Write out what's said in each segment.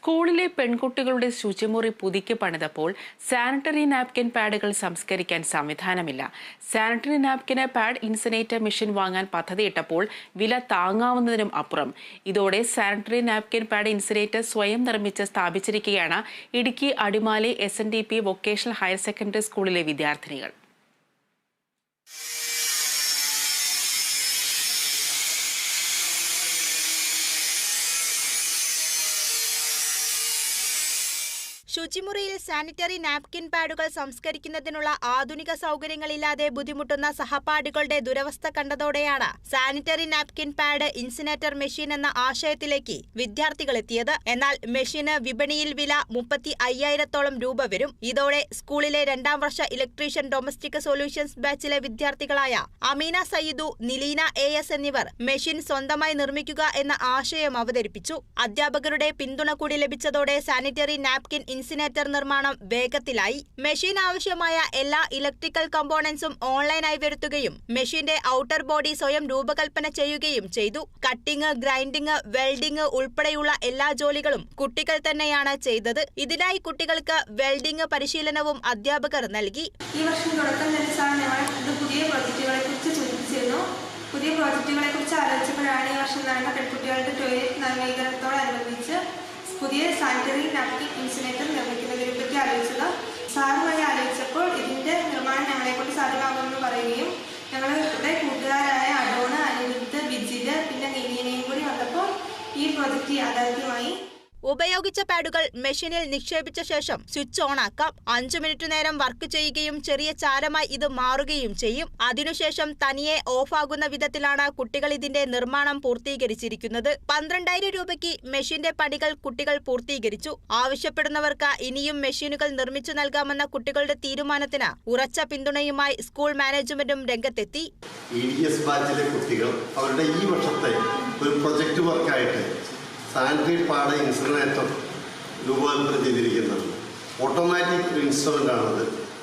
സ്കൂളിലെ പെൺകുട്ടികളുടെ ശുചിമുറി പുതുക്കി പണിതപ്പോൾ സാനിറ്ററി നാപ്കിൻ പാഡുകൾ സംസ്കരിക്കാൻ സംവിധാനമില്ല. Sanitary napkin pad incinerator machine വാങ്ങാൻ പദ്ധതിയിട്ടപ്പോൾ വില താങ്ങാവുന്നതിനും അപ്പുറം. ഇതോടെ സാനിറ്ററി നാപ്കിൻ പാഡ് ഇൻസിനേറ്റർ സ്വയം നിർമ്മിച്ച് സ്ഥാപിച്ചിരിക്കുകയാണ് Idukki Adimali S vocational higher secondary സ്കൂളിലെ വിദ്യാർത്ഥിനികൾ. ശുചിമുറിയിൽ സാനിറ്ററി നാപ്കിൻ പാഡുകൾ സംസ്കരിക്കുന്നതിനുള്ള ആധുനിക സൗകര്യങ്ങളില്ലാതെ ബുദ്ധിമുട്ടുന്ന സഹപാഠികളുടെ ദുരവസ്ഥ കണ്ടതോടെയാണ് sanitary napkin pad incinerator machine എന്ന ആശയത്തിലേക്ക് വിദ്യാർത്ഥികൾ എത്തിയത്. എന്നാൽ മെഷീന് വിപണിയിൽ വില മുപ്പത്തി അയ്യായിരത്തോളം രൂപ വരും. ഇതോടെ സ്കൂളിലെ രണ്ടാം വർഷ ഇലക്ട്രീഷ്യൻ ഡൊമസ്റ്റിക് സൊല്യൂഷൻസ് ബാച്ചിലെ വിദ്യാർത്ഥികളായ അമീന സയ്യിദു നിലീന എ എസ് എന്നിവർ മെഷീൻ സ്വന്തമായി നിർമ്മിക്കുക എന്ന ആശയം അവതരിപ്പിച്ചു. അധ്യാപകരുടെ പിന്തുണ കൂടി ലഭിച്ചതോടെ സാനിറ്ററി നാപ്കിൻ ഇൻസിനേറ്റർ നിർമ്മാണം വേഗത്തിലായി. മെഷീൻ ആവശ്യമായ എല്ലാ ഇലക്ട്രിക്കൽ കമ്പോണൻസും ഓൺലൈനായി വരുത്തുകയും മെഷീന്റെ ഔട്ടർ ബോഡി സ്വയം രൂപകൽപ്പന ചെയ്യുകയും ചെയ്തു. കട്ടിംഗ് ഗ്രൈൻഡിംഗ് വെൽഡിംഗ് ഉൾപ്പെടെയുള്ള എല്ലാ ജോലികളും കുട്ടികൾ തന്നെയാണ് ചെയ്തത്. ഇതിനായി കുട്ടികൾക്ക് വെൽഡിംഗ് പരിശീലനവും അധ്യാപകർ നൽകി. ഈ വർഷം പുതിയ പ്രോജക്റ്റുകളെ കുറിച്ച് പുതിയ ആലോചിച്ചപ്പോഴാണ് ഈ വർഷം നടന്ന പെൺകുട്ടികളുടെ ടോയ്ലറ്റ് നവീകരണത്തോടനുബന്ധിച്ച് പുതിയ സാനിറ്ററി ഈ പ്രോജക്റ്റ് യാഥാർത്ഥ്യമായി ഉപയോഗിച്ച പാഡുകൾ മെഷീനിൽ നിക്ഷേപിച്ച ശേഷം സ്വിച്ച് ഓൺ ആക്കാം അഞ്ചു മിനിറ്റ് നേരം വർക്ക് ചെയ്യുകയും ചെറിയ ചാരമായി ഇത് മാറുകയും ചെയ്യും. അതിനുശേഷം തനിയെ ഓഫാകുന്ന വിധത്തിലാണ് കുട്ടികൾ ഇതിന്റെ നിർമ്മാണം പൂർത്തീകരിച്ചിരിക്കുന്നത്. പന്ത്രണ്ടായിരം രൂപയ്ക്ക് മെഷീന്റെ പണികൾ കുട്ടികൾ പൂർത്തീകരിച്ചു. ആവശ്യപ്പെടുന്നവർക്ക് ഇനിയും മെഷീനുകൾ നിർമ്മിച്ചു നൽകാമെന്ന കുട്ടികളുടെ തീരുമാനത്തിന് ഉറച്ച പിന്തുണയുമായി സ്കൂൾ മാനേജ്മെന്റും രംഗത്തെത്തി. കുട്ടികൾ അവരുടെ ഈ വർഷത്തെ ഒരു പ്രൊജക്റ്റ് വർക്കായിട്ട് സാനിറ്ററി പാട ഇൻസുലേറ്റർ രൂപകൽപ്പന ചെയ്തിരിക്കുന്നത്. ഓട്ടോമാറ്റിക് ഇൻസ്ട്രുമെന്റ് ആണത്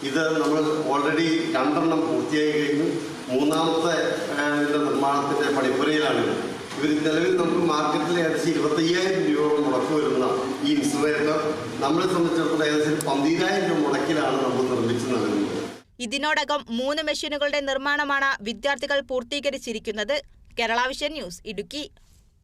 ഇത് നമ്മൾ ഓൾറെഡി രണ്ടെണ്ണം പൂർത്തിയായി കഴിഞ്ഞു. മൂന്നാമത്തെ നിർമ്മാണത്തിന്റെ പണിപ്പുരയിലാണ് ഇവർ നിലവിൽ നമുക്ക് മാർക്കറ്റിൽ ഏകദേശം ഇരുപത്തയ്യായിരം രൂപ മുടക്ക് വരുന്ന ഈ ഇൻസുലേറ്റർ നമ്മളെ സംബന്ധിച്ചിടത്തോളം ഏകദേശം പന്തിരായിരം രൂപ മുടക്കിലാണ് നമ്മൾ നിർമ്മിച്ചു നൽകുന്നത്. ഇതിനോടകം മൂന്ന് മെഷീനുകളുടെ നിർമ്മാണമാണ് വിദ്യാർത്ഥികൾ പൂർത്തീകരിച്ചിരിക്കുന്നത്. കേരളാവിഷൻ ന്യൂസ് ഇടുക്കി.